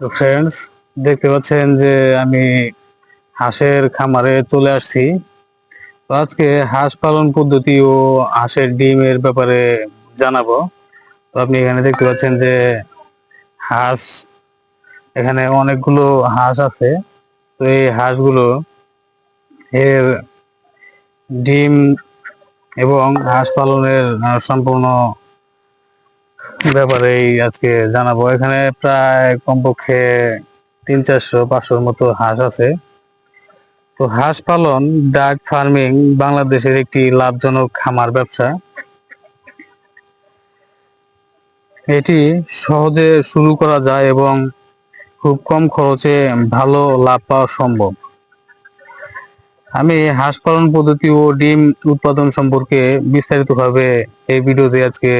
Friends দেখতে পাচ্ছেন যে আমি হাঁসের খামারে চলে আসছি। আজকে হাঁস পালন পদ্ধতি ও হাঁসের ডিমের ব্যাপারে জানাব। তো আপনি এখানে দেখতে পাচ্ছেন যে হাঁস, এখানে অনেকগুলো হাঁস আছে। তো এই হাঁসগুলো এর ডিম এবং হাঁস পালনের সম্পূর্ণ ব্যাপারেই আজকে জানাব। এখানে প্রায় কমপক্ষে তিন চারশো, পাঁচশোর মতো হাঁস আছে। তো হাঁস পালন ডাক ফার্মিং বাংলাদেশের একটি লাভজনক খামার ব্যবসা। এটি সহজে শুরু করা যায় এবং খুব কম খরচে ভালো লাভ পাওয়া সম্ভব। আমি হাঁস পালন পদ্ধতি ও ডিম উৎপাদন সম্পর্কে বিস্তারিতভাবে এই ভিডিওতে আজকে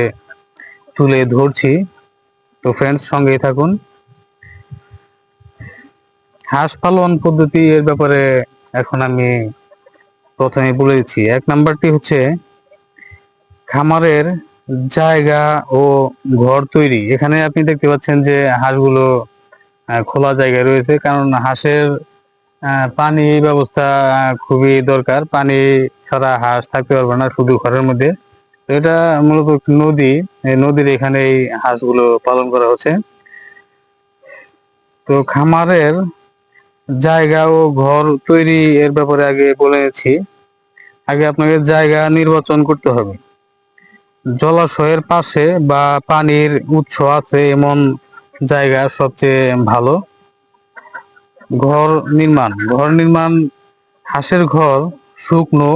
তুলে ধরছি। তো ফ্রেন্ডস সঙ্গেই থাকুন। হাঁস পালন পদ্ধতি এর ব্যাপারে এখন আমি প্রথমে বলে দিচ্ছি। এক নাম্বারটি হচ্ছে খামারের জায়গা ও ঘর তৈরি। এখানে আপনি দেখতে পাচ্ছেন যে হাঁসগুলো খোলা জায়গায় রয়েছে। কারণ হাঁসের পানি ব্যবস্থা খুবই দরকার। পানি ছাড়া হাঁস থাকতে পারবে না শুধু ঘরের মধ্যে। এটা মূলত নদী। এই নদীর এখানে এই হাঁসগুলো পালন করা হচ্ছে। তো খামারের জায়গা ও ঘর তৈরি এর ব্যাপারে আগে বলেছি আগে আপনাকে জায়গা নির্বাচন করতে হবে। জলাশয়ের পাশে বা পানির উৎস আছে এমন জায়গা সবচেয়ে ভালো। ঘর নির্মাণ। ঘর নির্মাণ, হাঁসের ঘর, শুকনো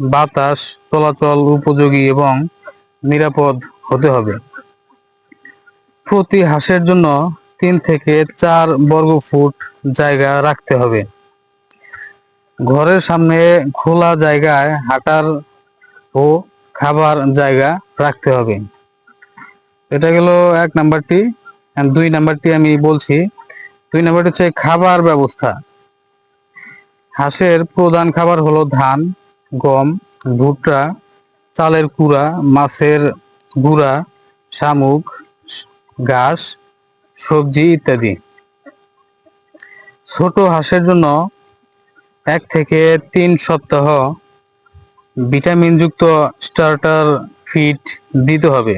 বাতাস, চলাচল উপযোগী এবং নিরাপদ হতে হবে। প্রতি হাঁসের জন্য তিন থেকে চার বর্গ ফুট জায়গা রাখতে হবে। ঘরের সামনে খোলা জায়গায় হাঁটার ও খাবার জায়গা রাখতে হবে। এটা গেল এক নাম্বারটি দুই নাম্বারটি আমি বলছি। দুই নাম্বারটি হচ্ছে খাবার ব্যবস্থা। হাঁসের প্রধান খাবার হলো ধান। গম, ভুট্টা, চালের কুড়া, মাছের গুঁড়া, শামুক, ঘাস, সবজি ইত্যাদি। ছোট হাঁসের জন্য এক থেকে তিন সপ্তাহ ভিটামিনযুক্ত স্টার্টার ফিড দিতে হবে।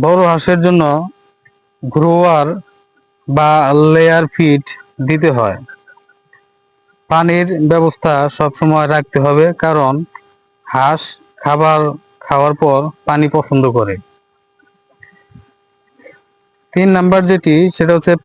বড় হাঁসের জন্য গ্রোয়ার বা লেয়ার ফিড দিতে হয়। পানির ব্যবস্থা সবসময় রাখতে হবে, কারণ হাঁস খাবার খাওয়ার পর পানি পছন্দ করে। তিন নাম্বার যেটি, সেটা হচ্ছে